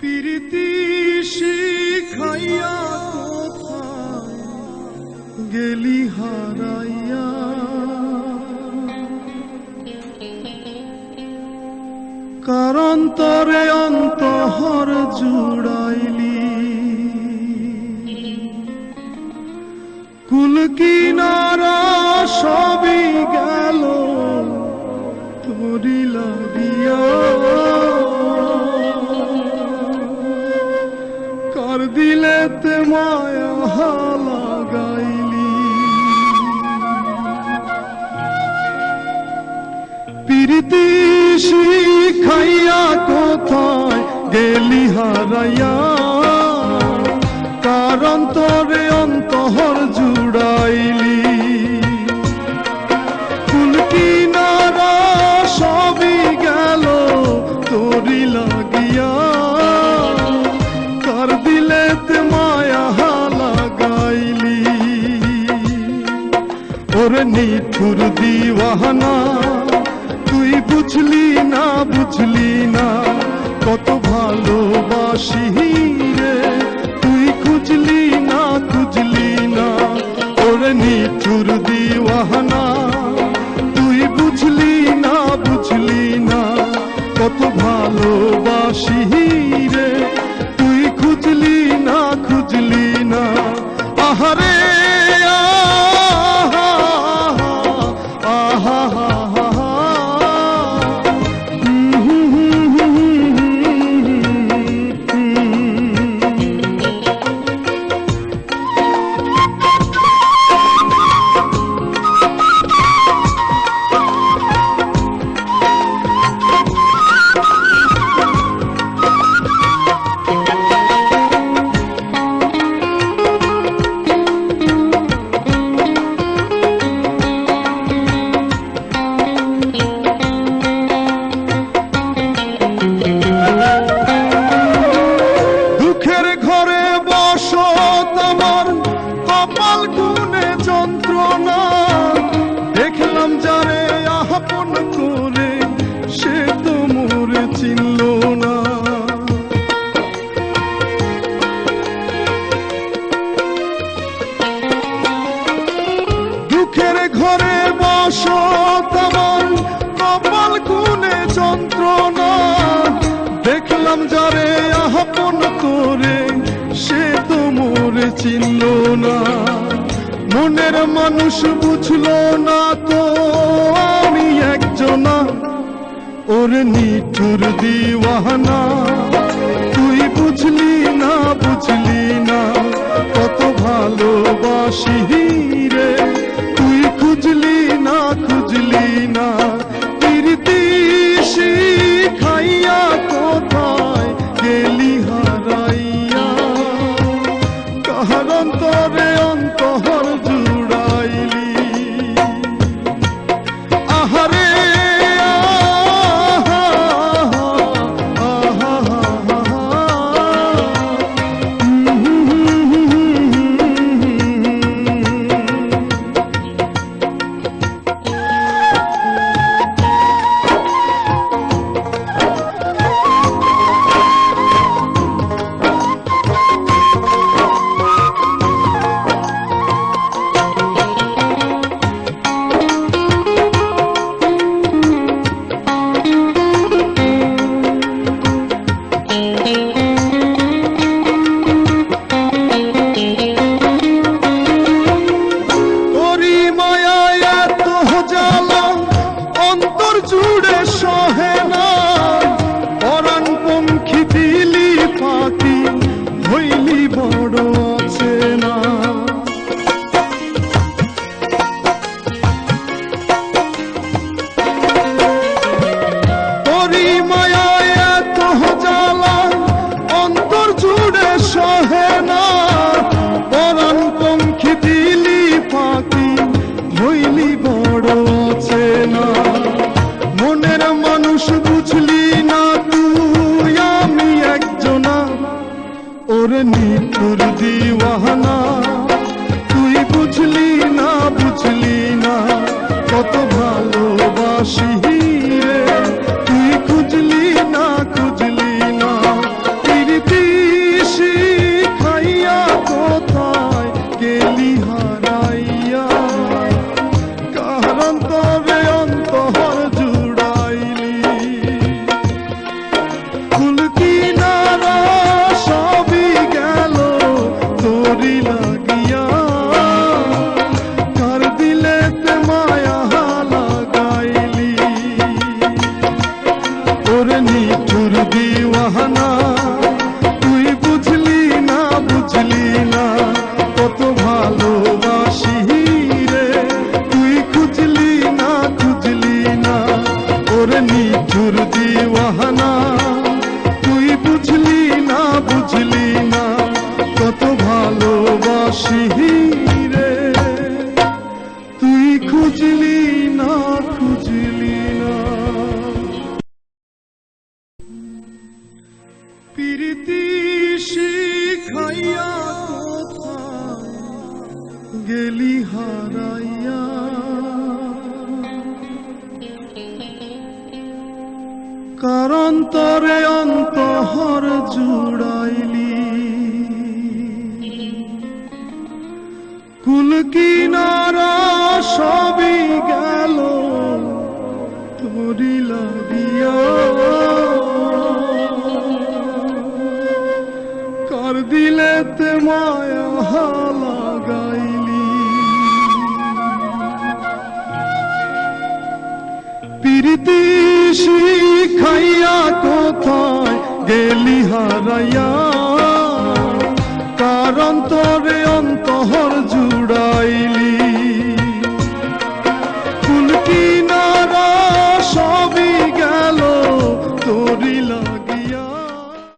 প্রীতি শিখাইয়া কোথায় গেলি হারাইয়া? কারণ তরে অন্তহর জুড়াইলি। কুল কিনারা সবই প্রীতি শিখাইয়া কোথায় গেলি হারাইয়া? কারণ তোরে অন্তহর জুড়াইলি? ফুল নারা সবই গেল তোরি লাগিয়া। কার দিলেতে মায়া লাগাইলি ওরে নিঠুর দিওয়ানা বুঝলি না বুঝলি না, কত ভালোবাসি রে। তুই খুঁজলি না খুঁজলি না, ওরে নিচুর দিওয়ানা। তুই বুঝলি না বুঝলি না, কত ভালোবাসি দেখলাম যারে আপন করে, সে তো মোরে চিনল না। দুঃখের ঘরে বসত আমার কপাল গুনে যন্ত্রণা। দেখলাম, যারে আপন করে, সে তো মোরে চিনল না। মনের মানুষ বুঝলো না তো। আমি একজনা, ওর নিঠুর দিওয়ানা। তুই বুঝলি না বুঝলি না, কত ভালোবাসি। জানা দিওয়ানা, তুই বুঝলি না বুঝলি না, কত ভালোবাসি রে। তুই খুঁজলি না খুঁজলি না, ওরে নিঠুর দিওয়ানা। তুই বুঝলি না বুঝলি না, কত ভালোবাসি শিখাইয়া কোথায় গেলি হারাইয়া। কারণ তরে অন্তহর জুড়াইলি। কুল কিনারা সবই গেল তোরি লাগিয়া। ময় হালা গাইলি প্রীতি শিখাইয়া কোথায় গেলি হারাইয়া? কারণ তরে অন্তহর জুড়াইলি?